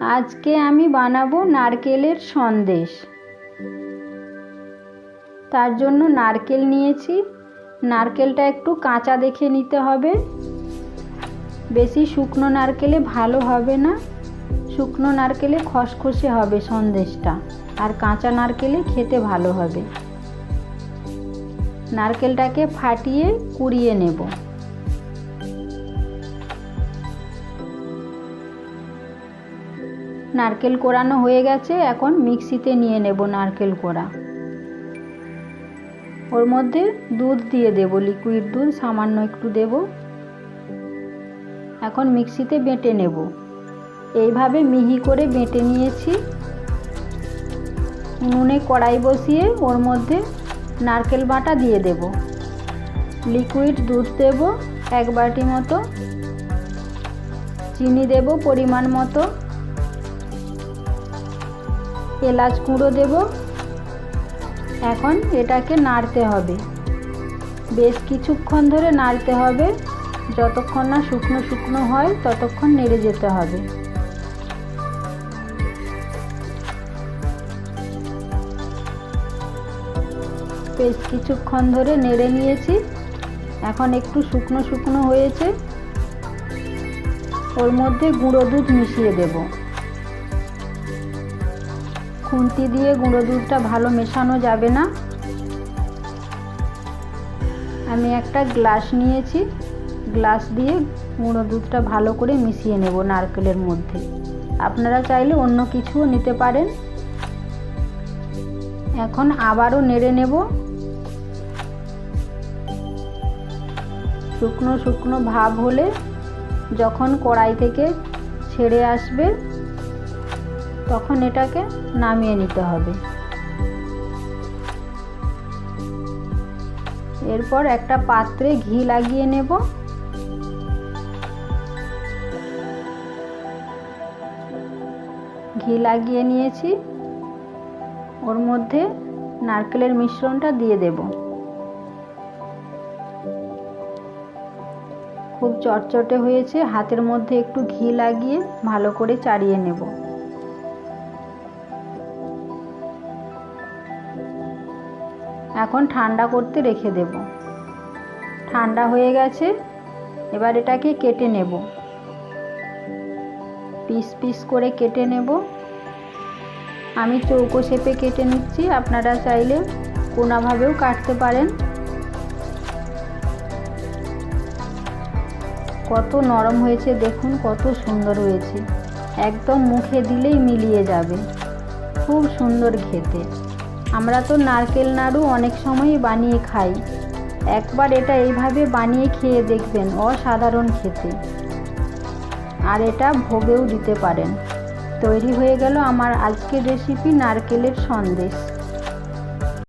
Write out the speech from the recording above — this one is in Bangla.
আজকে আমি বানাবো নারকেলের সন্দেশ। তার জন্য নারকেল নিয়েছি। নারকেলটা একটু কাঁচা দেখে নিতে হবে। বেশি শুকনো নারকেলে ভালো হবে না। শুকনো নারকেলে খসখসে হবে সন্দেশটা। আর কাঁচা নারকেলে খেতে ভালো হবে। নারকেলটাকে ফাটিয়ে কুড়িয়ে নেব। নারকেল কোড়ানো হয়ে গেছে, এখন মিক্সিতে নিয়ে নেব নারকেল কোড়া ওর মধ্যে দুধ দিয়ে দেব লিকুইড দুধ, সামান্য একটু দেব। এখন মিক্সিতে বেটে নেব। এইভাবে মিহি করে বেটে নিয়েছি। নুনে কড়াই বসিয়ে ওর মধ্যে নারকেল বাটা দিয়ে দেব। লিকুইড দুধ দেব এক বাটি মতো। চিনি দেব পরিমাণ মতো। এলাচ গুঁড়ো দেব। এখন এটাকে নাড়তে হবে। বেশ কিছুক্ষণ ধরে নাড়তে হবে। যতক্ষণ না শুকনো শুকনো হয়, ততক্ষণ নেড়ে যেতে হবে। বেশ কিছুক্ষণ ধরে নেড়ে নিয়েছি। এখন একটু শুকনো শুকনো হয়েছে। ওর মধ্যে গুঁড়ো দুধ মিশিয়ে দেব। খুন্তি দিয়ে গুঁড়ো দুধটা ভালো মেশানো যাবে না। আমি একটা গ্লাস নিয়েছি। গ্লাস দিয়ে গুঁড়ো দুধটা ভালো করে মিশিয়ে নেব নারকেলের মধ্যে। আপনারা চাইলে অন্য কিছুও নিতে পারেন। এখন আবারও নেড়ে নেব। শুকনো শুকনো ভাব হলে যখন কড়াই থেকে ছেড়ে আসবে তখন এটাকে নামিয়ে নিতে হবে। এরপর একটা পাত্রে ঘি লাগিয়ে নেব। ঘি লাগিয়ে নিয়েছি। ওর মধ্যে নারকেলের মিশ্রণটা দিয়ে দেব। খুব চটচটে হয়েছে, হাতের মধ্যে একটু ঘি লাগিয়ে ভালো করে চাড়িয়ে নেব। এখন ঠান্ডা করতে রেখে দেব। ঠান্ডা হয়ে গেছে, এবার এটাকে কেটে নেব। পিস পিস করে কেটে নেব। আমি চৌকো শেপে কেটে নিচ্ছি, আপনারা চাইলে কোনাভাবেও কাটতে পারেন। কত নরম হয়েছে, দেখুন কত সুন্দর হয়েছে। একদম মুখে দিলেই মিলিয়ে যাবে। খুব সুন্দর খেতে। আমরা তো নারকেল নাড়ু অনেক সময়ই বানিয়ে খাই। একবার এটা এইভাবে বানিয়ে খেয়ে দেখবেন, অসাধারণ খেতে। আর এটা ভোগেও দিতে পারেন। তৈরি হয়ে গেল আমার আজকের রেসিপি নারকেলের সন্দেশ।